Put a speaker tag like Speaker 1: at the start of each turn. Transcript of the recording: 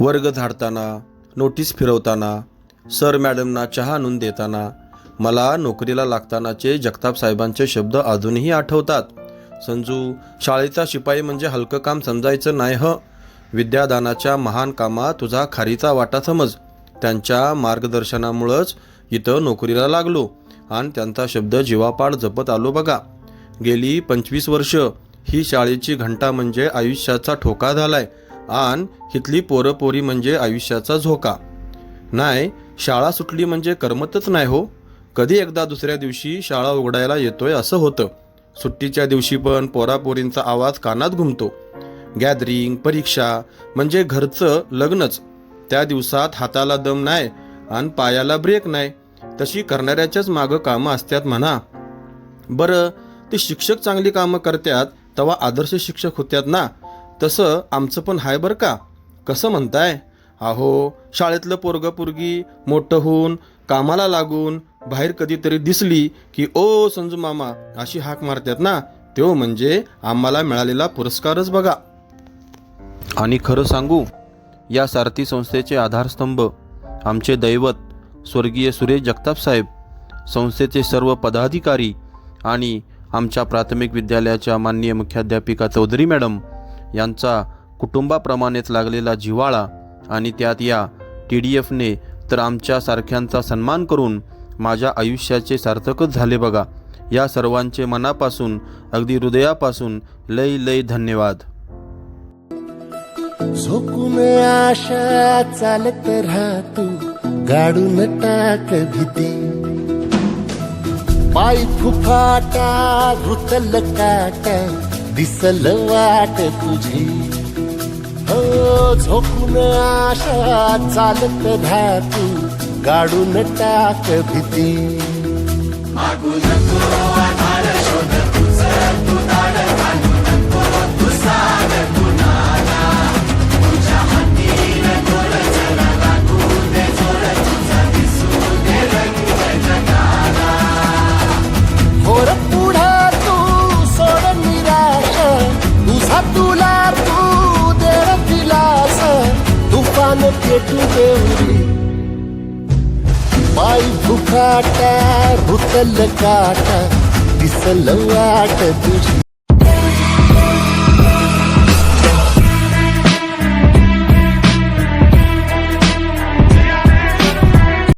Speaker 1: वर्ग झाडताना notice फिरवताना sir मॅडमना चहा आणून देताना मला नोकरीला लागतानाचे जगताप साहेबांचे शब्द अजूनही आठवतात. संजू शाळेचा शिपाई म्हणजे हलकं काम समजायचं नाही ह? विद्यादानाच्या महान कामात तुझा खारीचा वाटा समज. त्यांच्या मार्गदर्शनामुळंच इथं नोकरीला लागलो. आणि त्यांचा शब्द जीवापाड जपत आलो बघा. गेली पंचवीस वर्ष. ही शाळेची घंटा म्हणजे आयुष्याचा ठोका झालाय. आन हिथली पोरं पोरी म्हणजे आयुष्याचा झोका. नाही शाळा सुटली म्हणजे करमतच नाही हो. कधी एकदा दुसऱ्या दिवशी शाळा उघडायला येतोय असं होतं. सुट्टीच्या दिवशी पण पोरापोरींचा आवाज कानात घुमतो. गॅदरिंग परीक्षा म्हणजे घरचं लग्नच. त्या दिवसात हाताला दम नाही आणि पायाला ब्रेक नाही तशी करणाऱ्याच्याच मागं कामं असतात म्हणा. बरं ते शिक्षक चांगली कामं करतात तेव्हा आदर्श शिक्षक होत्यात ना. तसं आमचं पण हाय बरं का? कसं म्हणताय? अहो शाळेतलं पोरगं पोरगी मोठं होऊन कामाला लागून बाहेर कधीतरी दिसली की ओ संजू मामा अशी हाक मारतात ना? तो म्हणजे आम्हाला मिळालेला पुरस्कारच बघा. आणि खरं सांगू या सारथी संस्थेचे आधारस्तंभ आमचे दैवत स्वर्गीय सुरेश जगताप साहेब संस्थेचे सर्व पदाधिकारी आणि आमच्या प्राथमिक विद्यालयाच्या माननीय मुख्याध्यापिका चौधरी मॅडम यांचा कुटुंबाप्रमाणेच लागलेला जिव्हाळा आणि त्यात या टी डी एफने तर आमच्यासारख्यांचा सन्मान करून माझ्या आयुष्याचे सार्थकच झाले बघा. या सर्वांचे मनापासून अगदी हृदयापासून लय लय धन्यवाद.
Speaker 2: झोकून आशा चालत राहतो गाडून टाक भीती. पाय फुफाटा रुतल काटा दिसल वाट तुझी. हो झोकून आशा चालत धातू गाडून टाक भीती. मागू नको भेटू पेटू देवरी पाय भुकाटा भुतल काटा दिसल वाट तुझी.